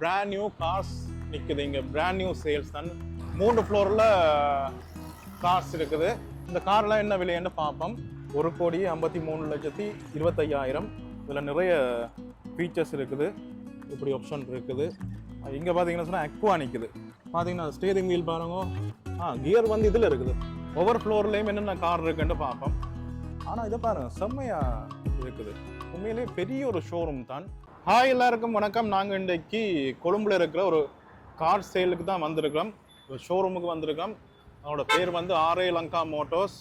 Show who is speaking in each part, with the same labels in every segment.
Speaker 1: Brand new cars நிற்குது இங்கே brand new sales தான். மூன்று ஃப்ளோரில் கார்ஸ் இருக்குது. இந்த கார்லாம் என்ன விலைன்னு பார்ப்போம். ஒரு கோடி ஐம்பத்தி மூணு லட்சத்தி இருபத்தையாயிரம். இதில் நிறைய ஃபீச்சர்ஸ் இருக்குது. இப்படி ஆப்ஷன் இருக்குது. இங்கே பார்த்தீங்கன்னா சொன்னால் அக்வா நிற்குது பார்த்தீங்கன்னா ஸ்டேரிங் வீல் பாருங்க. ஆ கியர் வந்து இதில் இருக்குது. ஒவ்வொரு ஃப்ளோர்லேயும் என்னென்ன கார் இருக்குன்னு பார்ப்போம். ஆனால் இதை பாருங்கள் செம்மையாக இருக்குது. உண்மையிலேயே பெரிய ஒரு ஷோரூம் தான். ஹாய் எல்லாருக்கும் வணக்கம். நாங்கள் இன்றைக்கு கொழும்புல இருக்கிற ஒரு கார் சேலுக்கு தான் வந்திருக்கிறோம். ஒரு ஷோரூமுக்கு வந்திருக்கோம் அதோட பேர் வந்து ஆரே லங்கா மோட்டோஸ்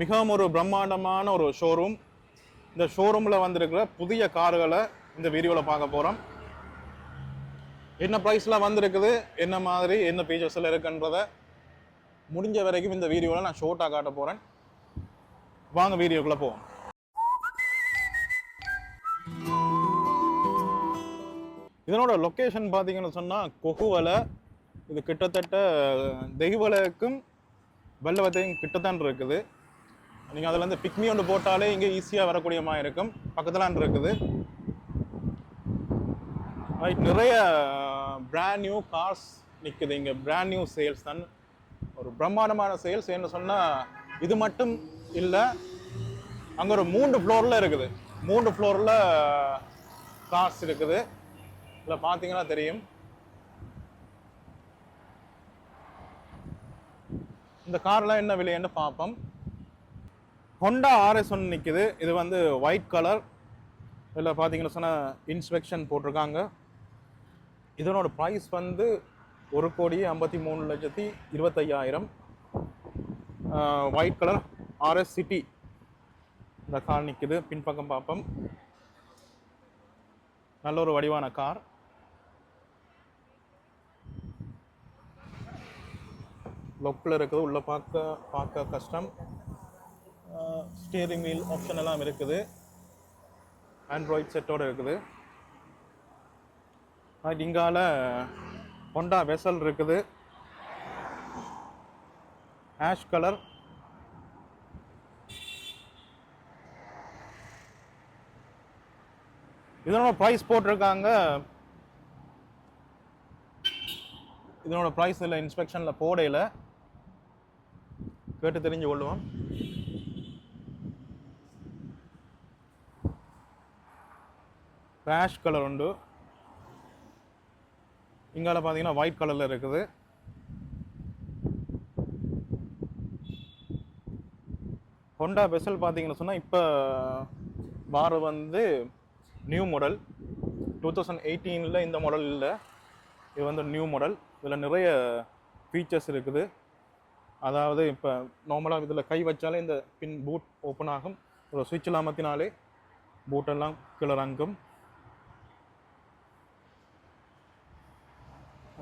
Speaker 1: மிகவும் ஒரு பிரம்மாண்டமான ஒரு ஷோரூம் இந்த ஷோரூமில் வந்திருக்கிற புதிய கார்களை இந்த வீடியோவில் பார்க்க போகிறோம் என்ன ப்ரைஸில் வந்திருக்குது? என்ன மாதிரி? என்ன ஃபீச்சர்ஸில் இருக்குன்றத முடிஞ்ச வரைக்கும் இந்த வீடியோவில் நான் ஷோர்ட்டாக காட்ட போகிறேன் வாங்க வீடியோக்குள்ளே போவோம். இதனோட லொக்கேஷன் பார்த்தீங்கன்னு சொன்னால் கொகுவலை இது கிட்டத்தட்ட தெய்வலைக்கும் வெள்ளவத்தையும் கிட்டத்தான் இருக்குது. நீங்கள் அதில் இருந்து பிக்மி ஒன்று போட்டாலே இங்கே ஈஸியாக வரக்கூடிய மாதிரி இருக்கும். பக்கத்துலான் இருக்குது. ரைட் நிறைய பிராண்ட் நியூ கார்ஸ் நிற்குது இங்கே. பிராண்ட் நியூ சேல்ஸ் தான். ஒரு பிரம்மாண்டமான சேல்ஸ் என்ன சொன்னால் இது மட்டும் இல்லை அங்கே ஒரு மூன்று ஃப்ளோரில் இருக்குது. மூன்று ஃப்ளோரில் கார்ஸ் இருக்குது. இதில் பார்த்தீங்கன்னா தெரியும். இந்த கார்லாம் என்ன விலைன்னு பார்ப்போம் ஹொண்டா ஆர்எஸ் ஒன்று நிற்கிது இது வந்து ஒயிட் கலர் இதில் பார்த்தீங்கன்னா சொன்னால் இன்ஸ்பெக்ஷன் போட்டிருக்காங்க. இதனோட ப்ரைஸ் வந்து ஒரு கோடி ஐம்பத்தி மூணு லட்சத்தி இருபத்தையாயிரம். White colour R S City இந்த கார் நிற்கிது பின்பக்கம் பார்ப்போம் நல்ல ஒரு வடிவான கார். லொக்கில் இருக்குது உள்ளே பார்க்க பார்க்க கஷ்டம். ஸ்டீரிங் வீல் ஆப்ஷன் எல்லாம் இருக்குது. ஆண்ட்ராய்ட் செட்டோட இருக்குது. இங்கால ஹொண்டா வெசல் இருக்குது. ஆஷ் கலர் இதனோட ப்ரைஸ் போட்டிருக்காங்க. இதனோட ப்ரைஸ் இல்லை இன்ஸ்பெக்ஷனில் போடையில் கேட்டு தெரிஞ்சு கொள்ளுவோம். ரேஷ் கலர் உண்டு. இங்கால பார்த்தீங்கன்னா ஒயிட் கலரில் இருக்குது. ஹொண்டா பெசல் பார்த்தீங்கன்னு சொன்னால் இப்போ வார வந்து நியூ மாடல் டூ தௌசண்ட் எயிட்டீனில் இந்த மாடல் இல்லை. இது வந்து நியூ மாடல் இதில் நிறைய ஃபீச்சர்ஸ் இருக்குது. அதாவது இப்போ நார்மலாக இதில் கை வச்சாலே இந்த பின் பூட் ஓப்பன் ஆகும். ஒரு சுவிட்சில் அமர்த்தினாலே பூட்டெல்லாம் கீழே இறங்கும்.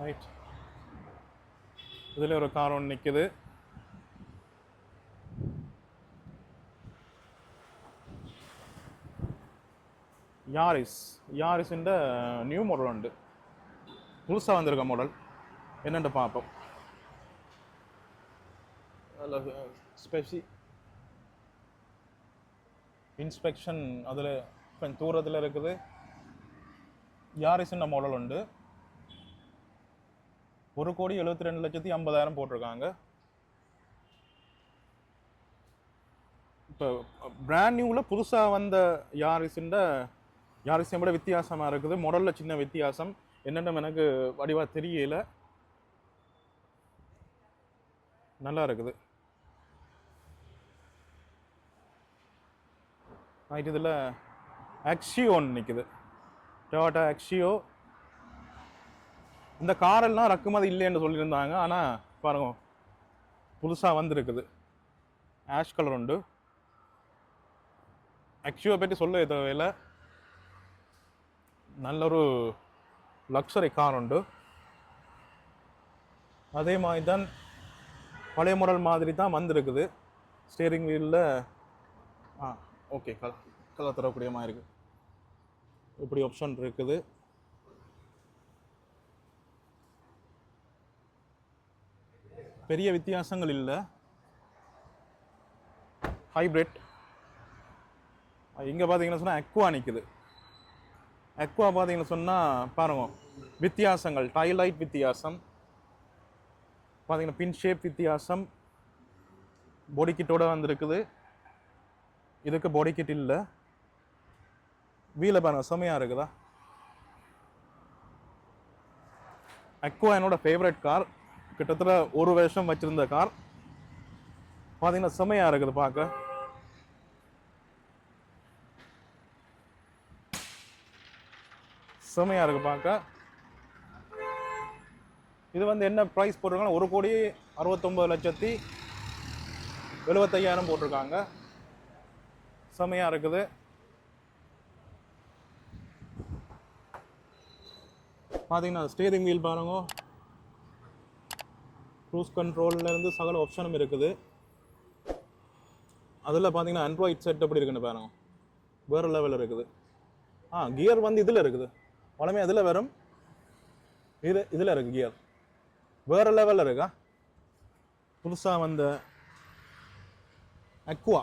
Speaker 1: ரைட் இதில் ஒரு கார் ஒன்று நிற்குது யாரிஸ் யாரிஸிൻ്റെ நியூ மாடல் உண்டு. புதுசாக வந்திருக்க மாடல் என்னென்று பார்ப்போம். அதில் இன்ஸ்பெக்ஷன் அதில் கொஞ்சம் தூரத்தில் இருக்குது. யாரிசன் மாடல் உண்டு? ஒரு கோடி எழுபத்தி ரெண்டு லட்சத்தி ஐம்பதாயிரம் போட்டிருக்காங்க. இப்போ பிராண்ட் நியூவில் புதுசாக வந்த யாரிஸுன்ற யாரிஸை விட வித்தியாசமாக இருக்குது. மாடலில் சின்ன வித்தியாசம். என்னென்ன எனக்கு வடிவாக தெரியல. நல்லா இருக்குது. நைட் இதில் அக்ஷியோன்னு நிற்குது டொயோட்டா அக்ஷியோ இந்த காரெல்லாம் ரக்குமதி இல்லைன்னு சொல்லியிருந்தாங்க. ஆனால் பாருங்க புதுசாக வந்திருக்குது. ஆஷ் கலர் உண்டு. அக்ஷியோ பற்றி சொல்ல தேவையில்லை. நல்ல ஒரு லக்ஸரி கார் உண்டு. அதே மாதிரி தான் பழைய மாடல் மாதிரி தான் வந்திருக்குது. ஸ்டேரிங் வீலில் ஆ ஓகே கல கலர் தரக்கூடிய மாதிரி இருக்குது இப்படி ஆப்ஷன் இருக்குது. பெரிய வித்தியாசங்கள் இல்லை. ஹைப்ரிட் இங்கே பார்த்தீங்கன்னா சொன்னால் அக்வா நிற்குது அக்வா பார்த்தீங்கன்னு சொன்னால் பாருங்கள் வித்தியாசங்கள் டைலைட் வித்தியாசம். பார்த்தீங்கன்னா பின் ஷேப் வித்தியாசம். பாடி கிட்டோட வந்திருக்குது. இதுக்கு பாடி கிட் இல்லை. வீல பாருங்க செமையாக இருக்குதா? அக்வா என்னோட ஃபேவரட் கார் கிட்டத்தட்ட ஒரு வருஷம் வச்சிருந்த கார் பார்த்தீங்கன்னா செமையாக இருக்குது பார்க்க செமையாக இருக்குது பார்க்க இது வந்து என்ன ப்ரைஸ் போட்டிருக்காங்க ஒரு கோடி அறுபத்தொம்பது லட்சத்தி எழுபத்தையாயிரம் போட்டிருக்காங்க. செமையாக இருக்குது. பார்த்தீங்கன்னா ஸ்டேரிங் வீல் பாருங்க. க்ரூஸ் இருந்து சகல ஆப்ஷனும் இருக்குது. அதில் பார்த்தீங்கன்னா ஆண்ட்ராய்ட் செட் எப்படி இருக்குன்னு பாருங்க. வேறு லெவலில் இருக்குது. ஆ கியர் வந்து இதில் இருக்குது. பழமே அதில் வரும். இது இதில் இருக்குது கியர் வேறு லெவலில் இருக்கா? புதுசாக வந்த அக்வா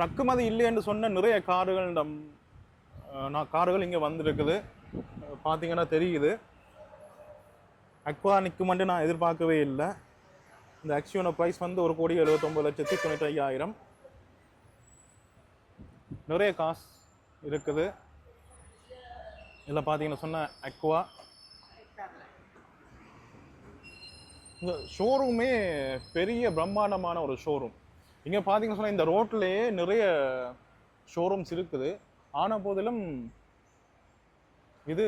Speaker 1: ரக்குமதி இல்லை என்று சொன்ன நிறைய கார்கள் நம் நான் கார்கள் இங்கே வந்திருக்குது. பார்த்தீங்கன்னா தெரியுது. அக்வா நிற்குமெண்டு நான் எதிர்பார்க்கவே இல்லை. இந்த அக்ஷியோட ப்ரைஸ் வந்து ஒரு கோடி எழுபத்தொம்பது லட்சத்தி தொண்ணூற்றி ஐயாயிரம் நிறைய காசு இருக்குது. இதில் பார்த்தீங்கன்னா சொன்ன அக்வா இந்த ஷோரூமே பெரிய பிரம்மாண்டமான ஒரு ஷோரூம் இங்கே பார்த்தீங்கன்னு சொன்னால் இந்த ரோட்லேயே நிறைய ஷோரூம்ஸ் இருக்குது. ஆன போதிலும் இது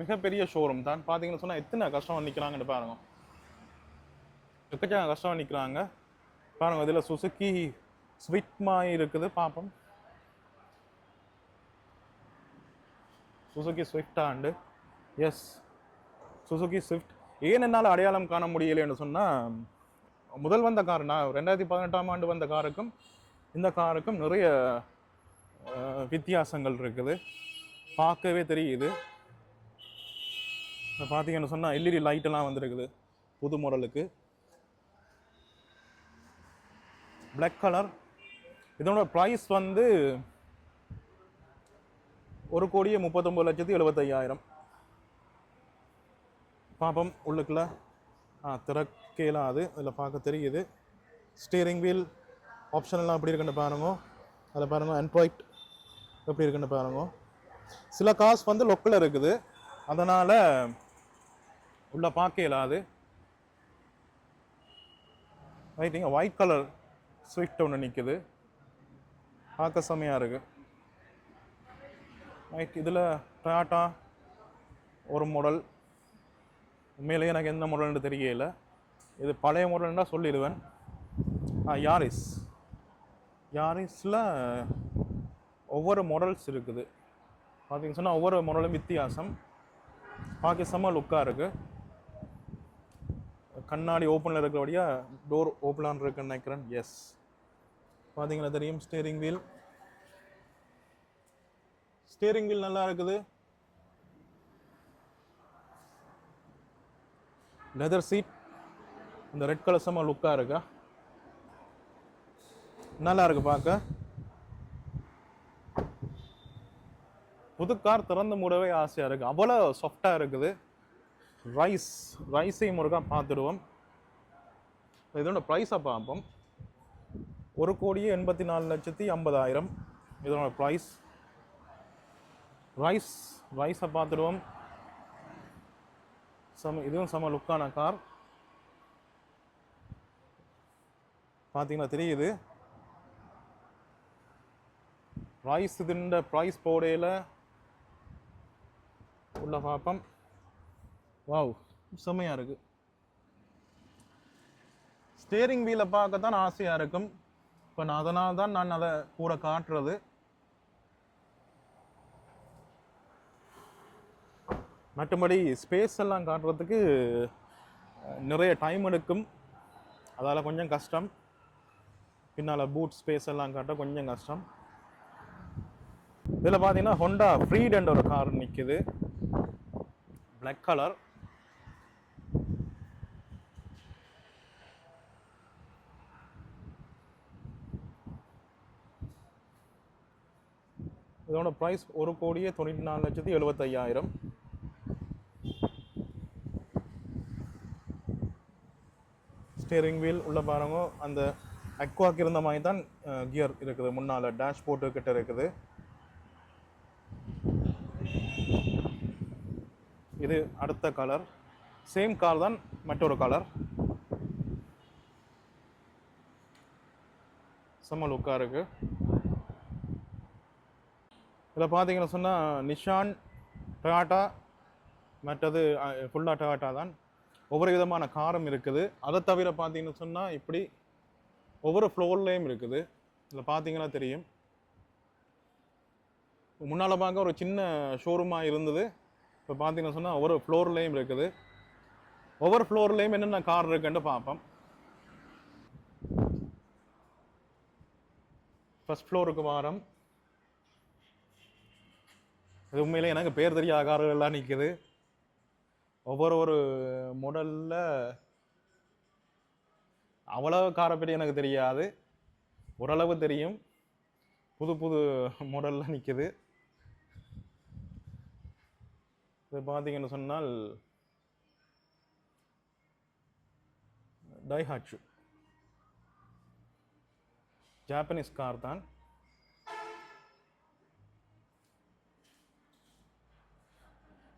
Speaker 1: மிகப்பெரிய ஷோரூம் தான் பார்த்தீங்கன்னு சொன்னால் எத்தனை கஷ்டமாக நிற்கிறாங்கன்னு பாருங்க. எக்கச்சக்க கஷ்டமாக நிற்கிறாங்க பாருங்க இதில் சுசுக்கி ஸ்விட்மாய் இருக்குது பார்ப்போம் சுசுகி ஸ்விஃப்ட் ஆண்டு. எஸ் சுசுகி ஸ்விஃப்ட் ஏன் என்னால் அடையாளம் காண முடியலைன்னு சொன்னால் முதல் வந்த கார் நான் ரெண்டாயிரத்தி பதினெட்டாம் ஆண்டு வந்த காருக்கும் இந்த காருக்கும் நிறைய வித்தியாசங்கள் இருக்குது. பார்க்கவே தெரியுது. இப்போ பார்த்தீங்கன்னு சொன்னால் எல்இடி லைட்டெல்லாம் வந்திருக்குது புது மாடலுக்கு பிளாக் கலர் இதனோட ப்ரைஸ் வந்து ஒரு கோடியே முப்பத்தொம்பது லட்சத்தி எழுபத்தையாயிரம். பாப்பம் உள்ளுக்குள்ள. திறக்கலாம் அது அதில் பார்க்க தெரியுது. ஸ்டீரிங் வீல் ஆப்ஷன்லாம் எப்படி இருக்குன்னு பாருங்க. அதில் பாருங்க அன்பாய்ட் எப்படி இருக்குன்னு பாருங்க. சில காசு வந்து லொக்கில் இருக்குது. அதனால் உள்ளே பார்க்க இயலாது. ரைட்டிங்க ஒயிட் கலர் ஸ்விஃப்ட் ஒன்று நிற்குது பார்க்க செம்மையாக இருக்குது ரைட் இதில் டாட்டா ஒரு மாடல் உண்மையிலேயே எனக்கு எந்த மாடல்னு தெரியல. இது பழைய மாடல்னா சொல்லிடுவேன். ஆ யாரிஸ் யாரிஸில் ஒவ்வொரு மாடல்ஸ் இருக்குது. பார்த்தீங்கன்னு சொன்னால் ஒவ்வொரு மாடலும் வித்தியாசம். பாகிசமாக லுக்காக இருக்குது கண்ணாடி ஓப்பனில் இருக்கிறபடியாக டோர் ஓப்பனாக இருக்குன்னு நினைக்கிறேன். எஸ் பார்த்தீங்கன்னா தெரியும்? ஸ்டேரிங் வீல் ஸ்டேரிங் வீல் நல்லா இருக்குது. லெதர் சீட் இந்த ரெட் கலர் செம்ம லுக்காக இருக்கா? நல்லா இருக்கு பார்க்க. புது கார் திறந்து மூடவே ஆசையாக இருக்குது அவ்வளோ சாஃப்டாக இருக்குது. ரைஸ் ரைஸையும் ஒருக்கா பார்த்துடுவோம். இதோட ப்ரைஸை பார்ப்போம். ஒரு கோடியே எண்பத்தி நாலு லட்சத்தி ஐம்பதாயிரம். இதோட ப்ரைஸ் ரைஸ் ரைஸை பார்த்துடுவோம். செம இதுவும் செம லுக்கான கார் பார்த்தீங்கன்னா தெரியுது. ப்ரைஸ் இதுண்ட ப்ரைஸ் போடையில் உள்ள பார்ப்போம். வாவ் செம்மையாக இருக்குது ஸ்டேரிங் வீலை பார்க்க தான் ஆசையாக இருக்கும். இப்போ நான் அதனால் தான் நான் அதை கூட காட்டுறது. மற்றபடி ஸ்பேஸ் எல்லாம் காட்டுறதுக்கு நிறைய டைம் எடுக்கும். அதால் கொஞ்சம் கஷ்டம். பின்னால் பூட் ஸ்பேஸ் எல்லாம் காட்ட கொஞ்சம் கஷ்டம். இதில் பார்த்தீங்கன்னா ஹொண்டா ஃப்ரீடன்ற ஒரு கார் நிற்கிது பிளாக் கலர் இதோட ப்ரைஸ் ஒரு கோடியே தொண்ணூற்றி நாலு லட்சத்தி எழுபத்தையாயிரம் ஸ்டேரிங் வீல் உள்ள பாருங்க. அந்த அக்வாக்கு இருந்த மாதிரி தான் கியர் இருக்குது. முன்னால் டேஷ் போர்ட்டு கிட்ட இருக்குது. இது அடுத்த கலர் சேம் கார் தான் மற்றொரு கலர் செம்ம லுக்காக இருக்குது இதில் பார்த்தீங்கன்னு சொன்னால் நிஷான் டொயாட்டா மற்றது ஃபுல்லாக டொயாட்டா தான். ஒவ்வொரு விதமான காரும் இருக்குது. அதை தவிர பார்த்தீங்கன்னு சொன்னால் இப்படி ஒவ்வொரு ஃப்ளோர்லேயும் இருக்குது. இதில் பார்த்தீங்கன்னா தெரியும். முன்னால் பார்க்க ஒரு சின்ன ஷோரூமாக இருந்தது. இப்போ பார்த்தீங்கன்னு சொன்னால் ஒவ்வொரு ஃப்ளோர்லேயும் இருக்குது. ஒவ்வொரு ஃப்ளோர்லேயும் என்னென்ன கார் இருக்குன்னு பார்ப்போம். ஃபஸ்ட் ஃப்ளோருக்கு வாரம். இது உண்மையிலே எனக்கு பேர் தெரியாத கார்கள் எல்லாம் நிற்குது ஒவ்வொரு ஒரு மாடலில் அவ்வளவு காரை எனக்கு தெரியாது. ஓரளவு தெரியும். புது புது மாடலில் நிற்கிது இது பார்த்தீங்கன்னு சொன்னால் டைஹாட்சு ஜாப்பனீஸ் கார் தான்.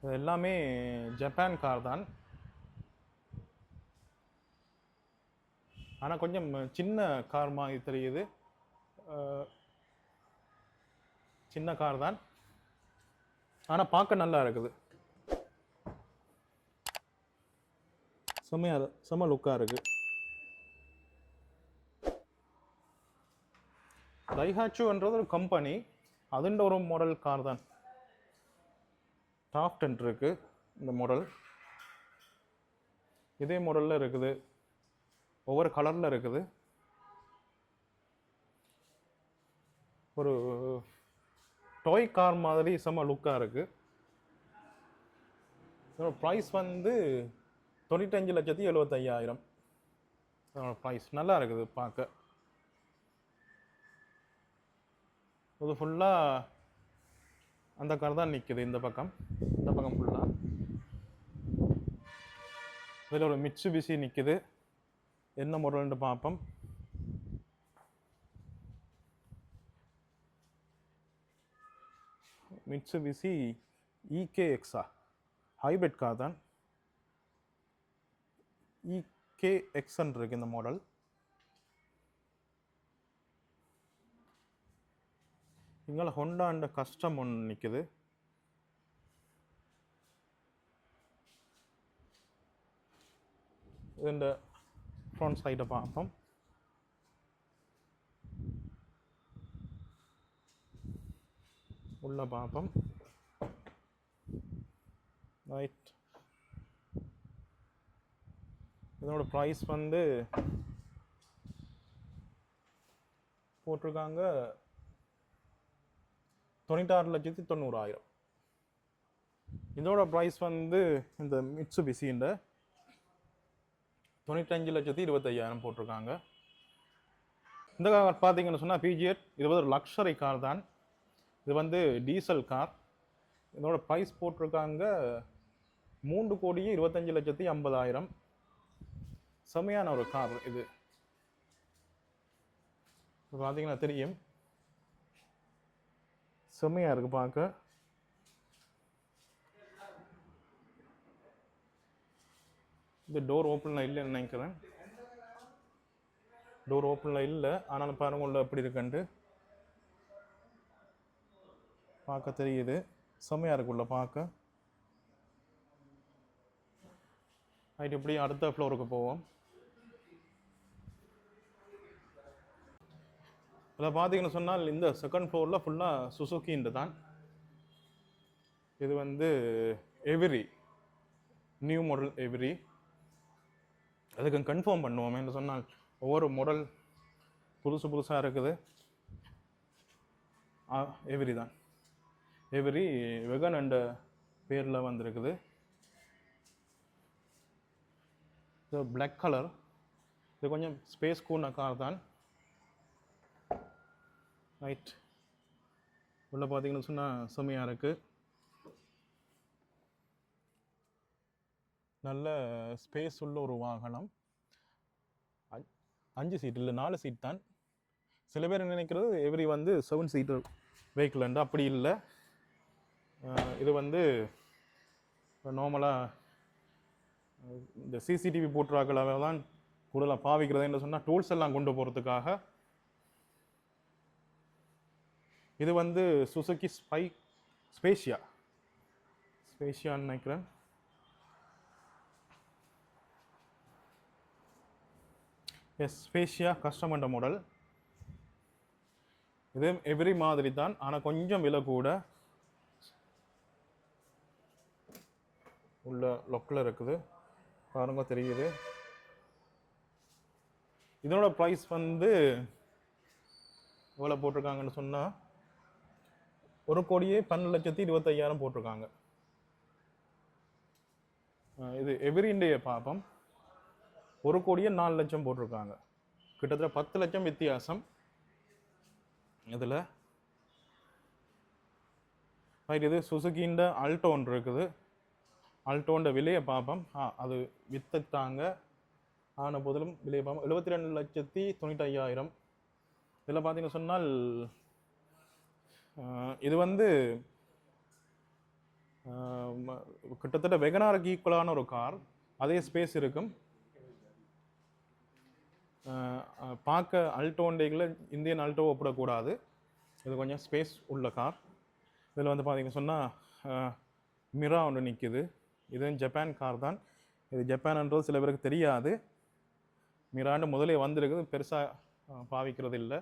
Speaker 1: இது எல்லாமே ஜப்பான் கார் தான். ஆனால் கொஞ்சம் சின்ன கார் மாதிரி தெரியுது. சின்ன கார் தான். ஆனால் பார்க்க நல்லா இருக்குது. செம்மையாக செம்ம லுக்காக இருக்குது டைஹாச்சுன்றது ஒரு கம்பெனி அதுன்ற ஒரு மாடல் கார் தான். டாப் டென்ட் இருக்குது இந்த மாடல் இதே மாடலில் இருக்குது ஒவ்வொரு கலரில் இருக்குது. ஒரு டாய் கார் மாதிரி செம்ம லுக்காக இருக்குது ப்ரைஸ் வந்து தொண்ணூத்தஞ்சு லட்சத்தி எழுபத்தையாயிரம் ப்ரைஸ் நல்லா இருக்குது பார்க்க. இது ஃபுல்லாக அந்த கார் தான் நிற்குது இந்த பக்கம். இந்த பக்கம் ஃபுல்லாக இதில் ஒரு மிச்சு பிசி நிற்குது என்ன மாடல்னு பார்ப்போம். Mitsubishi eK X hybrid car தான். இகே இருக்குது இந்த மாடல் இங்கே ஹொண்டாண்ட கஷ்டம் கஸ்டம் ஒன்று நிற்குது இந்த ஃப்ரண்ட் சைடை பார்ப்போம் உள்ள பார்ப்போம் ரைட் இதோட ப்ரைஸ் வந்து போட்டிருக்காங்க தொண்ணூத்தாறு லட்சத்தி தொண்ணூறாயிரம். இதோட ப்ரைஸ் வந்து இந்த மிட்ஸு பிசின்ற தொண்ணூத்தஞ்சு லட்சத்தி இருபத்தையாயிரம் போட்டிருக்காங்க. இந்த கார் பார்த்தீங்கன்னு சொன்னால் பிஜிஎட் இது வந்து ஒரு கார் தான். இது வந்து டீசல் கார் இதோட ப்ரைஸ் போட்டிருக்காங்க மூன்று கோடியே இருபத்தஞ்சி லட்சத்தி ஐம்பதாயிரம். செம்மையான ஒரு கார் இது பார்த்தீங்கன்னா தெரியும். செம்மையாக இருக்குது பார்க்க. இது டோர் ஓப்பனில் இல்லைன்னு நினைக்கிறேன். டோர் ஓப்பனில் இல்லை. ஆனாலும் பாருங்க உள்ள எப்படி இருக்குன்ட்டு பார்க்க தெரியுது. செம்மையாக இருக்குள்ள பார்க்க. ரைட் இப்படி அடுத்த ஃப்ளோருக்கு போவோம். இதில் பார்த்தீங்கன்னு சொன்னால் இந்த செகண்ட் ஃப்ளோரில் ஃபுல்லாக சுசுக்கின்றது தான். இது வந்து எவ்ரி நியூ மாடல் எவ்ரி அதுக்கு கன்ஃபார்ம் பண்ணுவோம். என்று சொன்னால் ஒவ்வொரு மாடல் புதுசு புதுசாக இருக்குது. எவ்ரி தான். எவ்ரி வெகன் அண்ட் பேரில் வந்திருக்குது. இது கலர் இது கொஞ்சம் ஸ்பேஸ் கூன கார் தான். ரைட் உள்ள பார்த்தீங்கன்னு சொன்னால் செம்மையாக இருக்குது நல்ல ஸ்பேஸ் உள்ள ஒரு வாகனம். அஞ்சு சீட் இல்லை நாலு சீட் தான். சில பேர் நினைக்கிறது எவ்ரி வந்து செவன் சீட்டர் வெஹிக்கிள் அப்படி இல்லை. இது வந்து நார்மலாக இந்த சிசிடிவி போட்டுறாக்களாக தான் கூடுதலாக பாவிக்கிறது என்று சொன்னால் டூல்ஸ் எல்லாம் கொண்டு போகிறதுக்காக இது வந்து சுசுகி ஸ்பை ஸ்பேஷியா ஸ்பேஷியான்னு நினைக்கிறேன். எஸ் ஸ்பேஷியா கஸ்டமண்ட மாடல் இது எவ்ரி மாதிரி தான் ஆனால் கொஞ்சம் விலை கூட உள்ள லொக்கில் இருக்குது. பாருங்க தெரியுது. இதனோட ப்ரைஸ் வந்து எவ்வளோ போட்டிருக்காங்கன்னு சொன்னால் ஒரு கோடியே பன்னெண்டு லட்சத்தி இருபத்தையாயிரம் போட்டிருக்காங்க. இது எவ்ரி இண்டிய பார்ப்போம் ஒரு கோடியே நாலு லட்சம் போட்டிருக்காங்க. கிட்டத்தட்ட பத்து லட்சம் வித்தியாசம். இதில் ரைட் இது சுசுகின்ற அல்டோன் இருக்குது. அல்டோன்ற விலையை பார்ப்போம் ஆ அது வித்துட்டாங்க ஆன போதிலும் விலையை பார்ப்போம் எழுபத்தி ரெண்டு லட்சத்தி தொண்ணூற்றி ஐயாயிரம். இதில் பார்த்தீங்கன்னு சொன்னால் இது வந்து கிட்டத்தட்ட வெகனாருக்கு ஈக்குவலான ஒரு கார். அதே ஸ்பேஸ் இருக்கும். பார்க்க அல்டோண்டைகளை இந்தியன் அல்டோ ஒப்பிடக்கூடாது. இது கொஞ்சம் ஸ்பேஸ் உள்ள கார். இதில் வந்து பார்த்தீங்கன்னு சொன்னால் மிரா ஒன்று நிற்குது இது ஜப்பான் கார் தான். இது ஜப்பான்ன்றது சில பேருக்கு தெரியாது. மிராண்டு முதலே வந்திருக்குது. பெருசாக பாவிக்கிறது இல்லை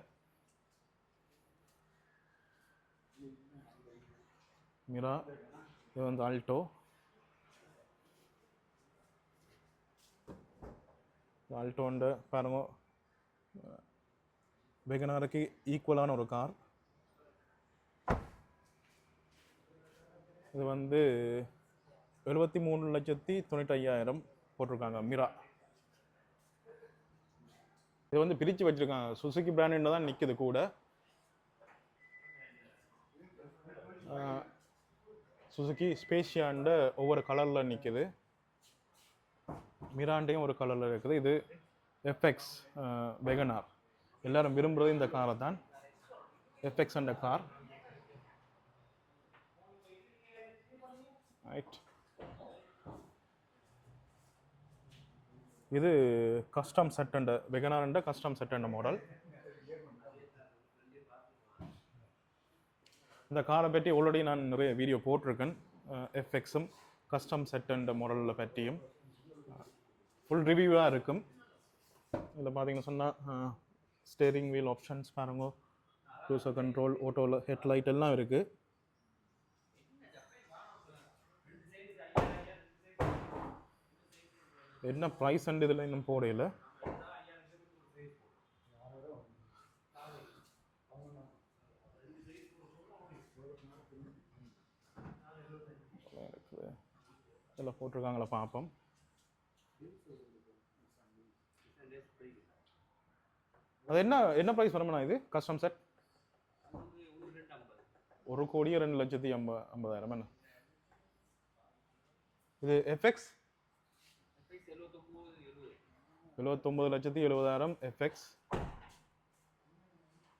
Speaker 1: மிரா இது வந்து ஆல்டோ ஆல்டோண்ட பாருங்க வெகனாருக்கு ஈக்குவலான ஒரு கார் இது வந்து எழுபத்தி மூணு லட்சத்தி தொண்ணூற்றி ஐயாயிரம் போட்டிருக்காங்க மிரா இது வந்து பிரித்து வச்சுருக்காங்க சுசுகி பிராண்டுன்னு தான் நிற்குது கூட சுசுகி ஸ்பேஷியாண்ட ஒவ்வொரு கலரில் நிற்குது மிராண்டையும் ஒரு கலரில் இருக்குது. இது எஃப்எக்ஸ் வெகனார் எல்லாரும் விரும்புகிறது இந்த காரை தான். F X and car right இது கஸ்டம் செட் அண்ட் வெகனார்ன்ற கஸ்டம் செட் அண்ட் மாடல் இந்த காரை பற்றி ஆல்ரெடி நான் நிறைய வீடியோ போட்டிருக்கேன். எஃப்எக்ஸும் கஸ்டம் செட் அண்ட் மாடலில் பற்றியும். ஃபுல் ரிவ்யூவாக இருக்கும். இதில் பார்த்தீங்கன்னா சொன்னால் ஸ்டேரிங் வீல் ஆப்ஷன்ஸ் பாருங்க. க்ரூசர் கண்ட்ரோல் ஓட்டோவில் ஹெட்லைட் எல்லாம் இருக்குது என்ன ப்ரைஸ் அண்ட் இதில் இன்னும் போடையில இருக்குது இதில் போட்டிருக்காங்களா பார்ப்போம் அது என்ன என்ன ப்ரைஸ் வருமாண்ணா இது? கஸ்டம் செட் ஒரு கோடியே ரெண்டு லட்சத்தி ஐம்ப ஐம்பதாயிரம் என்ன இது எஃப்எக்ஸ் எழுபத்தொம்பது லட்சத்தி எழுபதாயிரம் எஃப்எக்ஸ்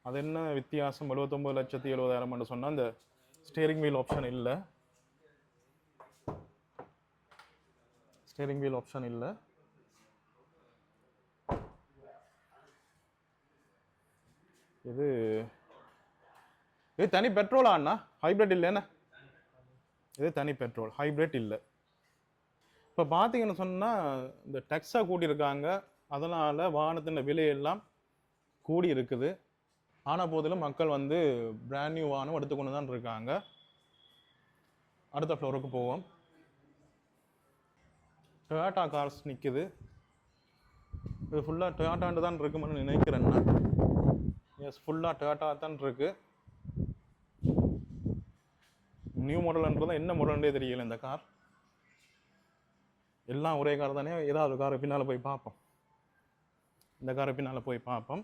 Speaker 1: அது என்ன வித்தியாசம்? எழுபத்தொம்பது லட்சத்தி எழுபதாயிரம்னு சொன்னால் அந்த ஸ்டேரிங் வீல் ஆப்ஷன் இல்லை. ஸ்டேரிங் வீல் ஆப்ஷன் இல்லை. இது இது தனி பெட்ரோலா அண்ணா? ஹைப்ரிட் இல்லைண்ணா இது தனி பெட்ரோல் ஹைப்ரிட் இல்லை. இப்போ பார்த்தீங்கன்னு சொன்னால் இந்த டெக்ஸாக கூட்டியிருக்காங்க அதனால் வாகனத்தின் விலையெல்லாம் கூடி இருக்குது. ஆன போதிலும் மக்கள் வந்து பிராண்ட் நியூ வாகனம் எடுத்துக்கொண்டு தான் இருக்காங்க. அடுத்த ஃப்ளோருக்கு போவோம். டொயாட்டா கார்ஸ் நிற்குது இது ஃபுல்லாக டொயாட்டாண்டு தான் இருக்குமென்னு நினைக்கிறேன் நான் எஸ் ஃபுல்லாக டொயாட்டா தான் இருக்குது நியூ மாடல்ன்றது என்ன மாடல்ன்றே தெரியல இந்த கார் எல்லாம் ஒரே கார் தானே? ஏதாவது காரை பின்னால் போய் பார்ப்போம். இந்த காரை பின்னால் போய் பார்ப்போம்.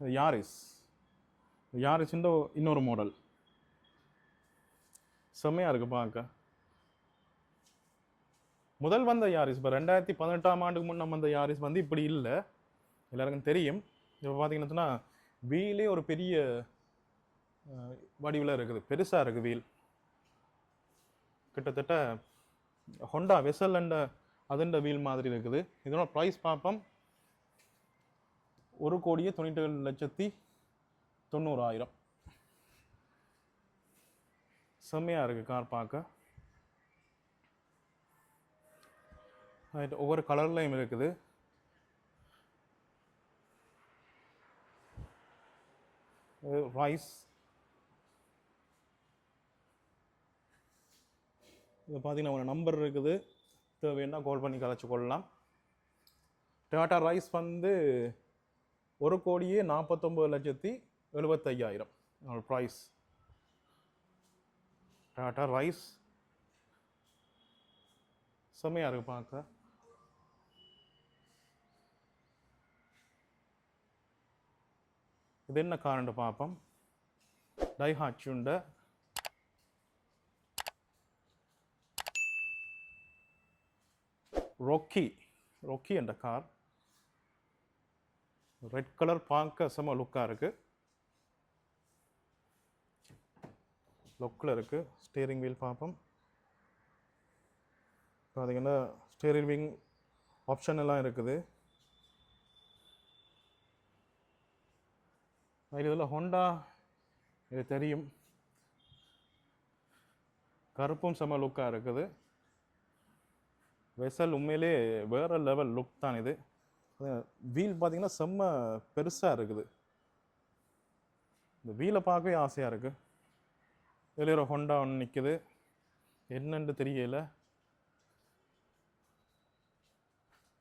Speaker 1: யாரிஸ் யாரிஸ் இன்னொரு மாடல் செம்மையாக இருக்குது பார்க்க முதல் வந்த யாரிஸ் இப்போ ரெண்டாயிரத்தி பதினெட்டாம் ஆண்டுக்கு முன்ன வந்த யாரிஸ் வந்து இப்படி இல்லை. எல்லாருக்கும் தெரியும். இப்போ பார்த்தீங்கன்னா வீலே ஒரு பெரிய வடிவில் இருக்குது. பெருசாக இருக்குது வீல். கிட்டத்தட்ட ஹொண்டா வெசல் அண்ட அதுண்ட வீல் மாதிரி இருக்குது. இதனோட ப்ரைஸ் பார்ப்போம் ஒரு கோடியே தொண்ணூற்றி லட்சத்தி தொண்ணூறாயிரம். செம்மையாக இருக்குது கார் பார்க்க. ரைட் ஒவ்வொரு கலர்லையும் இருக்குது. ரைஸ் இது பார்த்தீங்கன்னா ஒரு நம்பர் இருக்குது. தேவைன்னா கால் பண்ணி கதைச்சு கொள்ளலாம். டாட்டா ரைஸ் வந்து ஒரு கோடியே நாற்பத்தொம்பது லட்சத்தி எழுபத்தையாயிரம். ப்ரைஸ் டாட்டா ரைஸ். செம்மையாக இருக்கு பார்க்க இது என்ன காரண்டு பார்ப்போம் டைஹாச்சுண்ட ரொக்கி. ரொக்கி என்ற கார். ரெட் கலர் பார்க்க செம லுக்காக இருக்குது லுக்கில் இருக்குது ஸ்டீரிங் வீல் பார்ப்போம். பார்த்திங்கன்னா ஸ்டேரிங் வீல் ஆப்ஷன் எல்லாம் இருக்குது. இதில் ஹோண்டா இது தெரியும். கருப்பும் செம லுக்காக இருக்குது. வெசல் உண்மையிலே வேறு லெவல் லுக் தான் இது. வீல் பார்த்திங்கன்னா செம்ம பெருசாக இருக்குது. இந்த வீலை பார்க்கவே ஆசையாக இருக்குது இதில் ஒரு ஹொண்டா ஒன்று நிற்குது என்னன்னு தெரியல.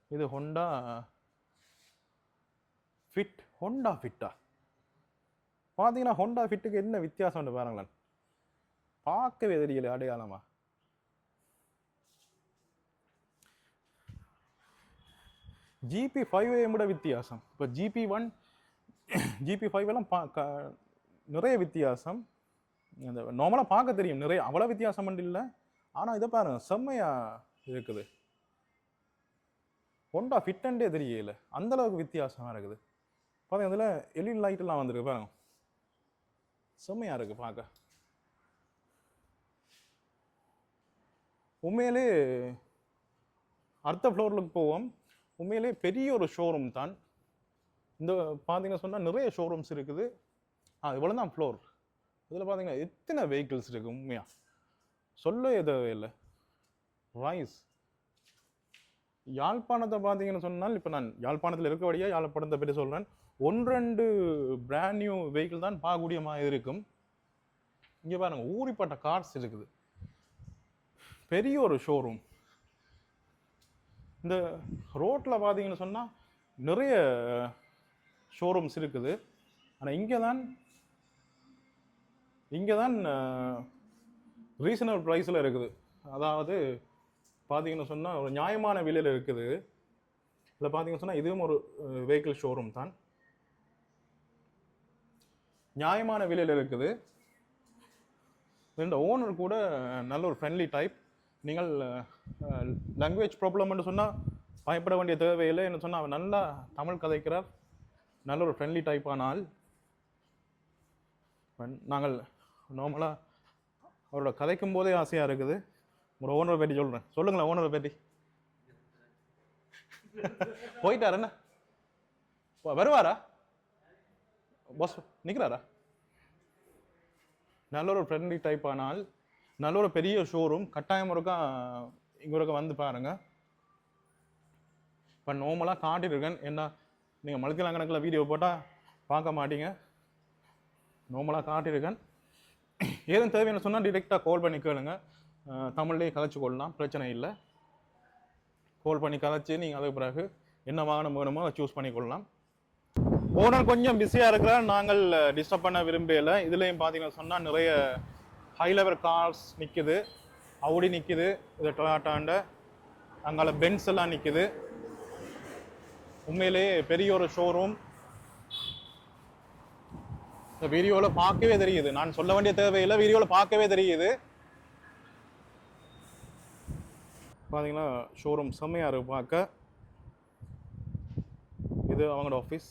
Speaker 1: இது ஹொண்டா ஃபிட் ஹொண்டா ஃபிட்டா பார்த்தீங்கன்னா ஹொண்டா ஃபிட்டுக்கு என்ன வித்தியாசம்னு பாருங்களேன். பார்க்கவே தெரியல அடையாளமா? ஜிபி ஃபைவ் விட வித்தியாசம். இப்போ ஜிபி ஒன் ஜிபி ஃபைவ் எல்லாம் பா க- நிறைய வித்தியாசம். இந்த நார்மலாக பார்க்க தெரியும். நிறைய அவ்வளோ வித்தியாசம் இல்லை. ஆனால் இதை பாருங்க செம்மையாக இருக்குது. ஹோண்டா ஃபிட்டன்டே தெரியல. அந்தளவுக்கு வித்தியாசமாக இருக்குது. பார்த்தீங்க இதில் எல்இடி லைட்டெல்லாம் வந்திருக்கு பாருங்க. செம்மையாக இருக்குது பார்க்க. உண்மையிலே அடுத்த ஃப்ளோருக்கு போவோம். உண்மையிலே பெரிய ஒரு ஷோரூம் தான். இந்த பார்த்தீங்கன்னா சொன்னால் நிறைய ஷோரூம்ஸ் இருக்குது. ஆ இவ்வளோ தான் ஃப்ளோர் இதில் பார்த்தீங்கன்னா எத்தனை வெஹிக்கிள்ஸ் இருக்குது உண்மையாக எதுவே இல்லை ராய்ஸ் யாழ்ப்பாணத்தை பார்த்தீங்கன்னு சொன்னால் இப்போ நான் யாழ்ப்பாணத்தில் இருக்கபடியாக யாழ்ப்பாணத்தை பற்றி சொல்கிறேன் ஒன்று ரெண்டு பிராண்ட் நியூ வெஹிக்கிள் தான் பார்க்கக்கூடிய மாதிரி இருக்கும். இங்கே பாருங்கள் ஊறிப்பட்ட கார்ஸ் இருக்குது. பெரிய ஒரு ஷோரூம் இந்த ரோட்டில் பார்த்தீங்கன்னு சொன்னால் நிறைய ஷோரூம்ஸ் இருக்குது. ஆனால் இங்கே தான் இங்கே தான் ரீசனபிள் ப்ரைஸில் இருக்குது. அதாவது பார்த்தீங்கன்னு சொன்னால் ஒரு நியாயமான விலையில் இருக்குது. இதில் பார்த்தீங்கன்னு சொன்னால் இதுவும் ஒரு வெஹிக்கிள் ஷோரூம் தான். நியாயமான விலையில் இருக்குது. இந்த ஓனர் கூட நல்ல ஒரு ஃப்ரெண்ட்லி டைப் நீங்கள் லாங்குவேஜ் ப்ராப்ளம்னு சொன்னால் பயப்பட வேண்டிய தேவையில்லை என்ன சொன்னால் அவர் நல்லா தமிழ் கதைக்கிறார். நல்ல ஒரு ஃப்ரெண்ட்லி டைப்பான ஆள் நாங்கள் நார்மலாக அவரோட கதைக்கும் போதே ஆசையாக இருக்குது. ஒரு ஓனரை பற்றி சொல்கிறேன் சொல்லுங்களேன் ஓனரை பற்றி போயிட்டார் என்ன? வருவாரா? பாஸ் நிற்கிறாரா நல்ல ஒரு ஃப்ரெண்ட்லி டைப் ஆனால் நல்ல ஒரு பெரிய ஷோரூம் கட்டாயம் ஒருக்கா இங்கே ஒருக்கா வந்து பாருங்கள் இப்போ நார்மலாக காட்டிட்டுருக்கேன் என்ன நீங்கள் மலத்திலாம் கணக்கில் வீடியோ போட்டால் பார்க்க மாட்டீங்க. நார்மலாக காட்டியிருக்கேன் ஏதும் தேவையான சொன்னால் டிரெக்டாக கால் பண்ணி கேளுங்க. தமிழ்லேயே கதைச்சு கொள்ளலாம். பிரச்சனை இல்லை. கால் பண்ணி கலைச்சி நீங்கள் அதுக்கு பிறகு என்ன வாகனம் வேணுமோ அதை சூஸ் பண்ணி கொள்ளலாம். ஓனர் கொஞ்சம் பிஸியாக இருக்கிறார். நாங்கள் டிஸ்டர்ப் பண்ண விரும்பல இதுலேயும் பார்த்தீங்கன்னா சொன்னால் நிறைய ஹை லெவல் கார்ஸ் நிற்குது அவுடி நிற்குது இது டொயாட்டாண்ட அங்கால பென்ஸ் எல்லாம் நிற்குது உண்மையிலேயே பெரிய ஒரு ஷோரூம் இந்த வீடியோவில் பார்க்கவே தெரியுது. நான் சொல்ல வேண்டிய தேவையில்லை வீடியோவில் பார்க்கவே தெரியுது. பார்த்தீங்கன்னா ஷோரூம் செம்மையாக இருக்கு பார்க்க. இது அவங்களோட ஆஃபீஸ்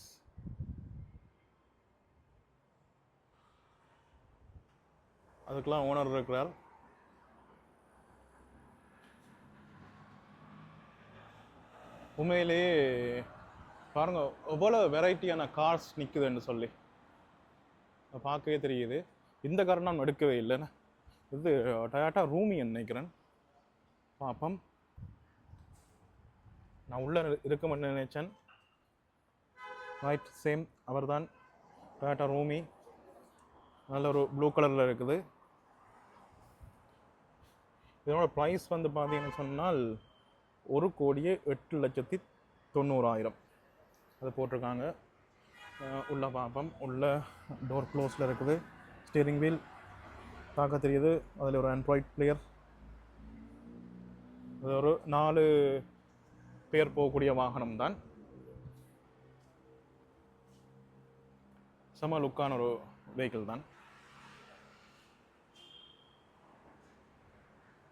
Speaker 1: அதுக்கெல்லாம் ஓனர் இருக்கிறார். உண்மையிலேயே பாருங்கள் எவ்வளோ வெரைட்டியான கார்ஸ் நிற்குதுன்னு சொல்லி. இப்போ பார்க்கவே தெரியுது. இந்த கார் நான் எடுக்கவே இல்லைன்னு. இது டயாட்டா ரூமி நினைக்கிறேன். பார்ப்போம் நான் உள்ளே இருக்குமென்னு நினைச்சேன். ரைட் சேம் அவர்தான். டயாட்டா ரூமி. நல்ல ஒரு ப்ளூ கலரில் இருக்குது. இதனோட ப்ரைஸ் வந்து பார்த்தீங்கன்னு சொன்னால் ஒரு கோடியே எட்டு லட்சத்தி தொண்ணூறாயிரம். அது போட்டிருக்காங்க. உள்ள பார்ப்போம் உள்ள டோர் க்ளோஸில் இருக்குது. ஸ்டீரிங் வீல் பார்க்க தெரியுது அதில் ஒரு ஆண்ட்ராய்ட் பிளேயர் அது ஒரு நாலு பேர் போகக்கூடிய வாகனம் தான் செம லுக்கான ஒரு வெஹிக்கிள் தான்.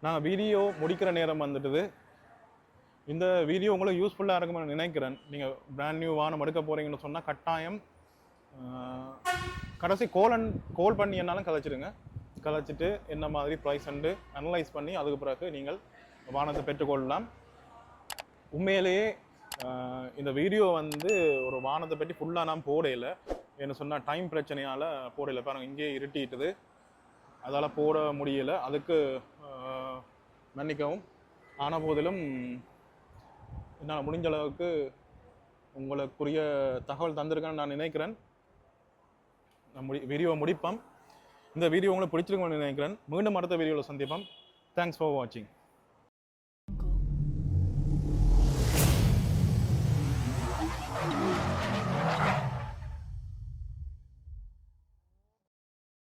Speaker 1: நான் வீடியோ முடிக்கிற நேரம் வந்துட்டுது. இந்த வீடியோ உங்களுக்கு யூஸ்ஃபுல்லாக இருக்கும்னு நினைக்கிறேன். நீங்கள் பிராண்ட் நியூ வாகனம் எடுக்க போகிறீங்கன்னு சொன்னால் கட்டாயம் கடைசி கோலன் கோல் பண்ணி என்னாலும் கதைச்சிடுங்க. கதைச்சிட்டு என்ன மாதிரி ப்ரைஸ் அண்டு அனலைஸ் பண்ணி அதுக்கு பிறகு நீங்கள் வாகனத்தை பெற்றுக்கொள்ளலாம். உண்மையிலேயே இந்த வீடியோ வந்து ஒரு வாகனத்தை பற்றி ஃபுல்லாக நான் போடையில் என்ன சொன்னால் டைம் பிரச்சனையால் போடையில் பாருங்க இங்கேயே இருட்டிட்டுது. அதால் போட முடியல. அதுக்கு மன்னிக்கவும். ஆன போதிலும் என்னால் முடிஞ்ச அளவுக்கு உங்களுக்குரிய தகவல் தந்திருக்கேன்னு நான் நினைக்கிறேன். நான் முடி வீடியோவை முடிப்போம். இந்த வீடியோ உங்களுக்கு பிடிச்சிருக்கோம்னு நினைக்கிறேன். மீண்டும் அடுத்த வீடியோவில் சந்திப்போம். தேங்க்ஸ் ஃபார் வாட்சிங்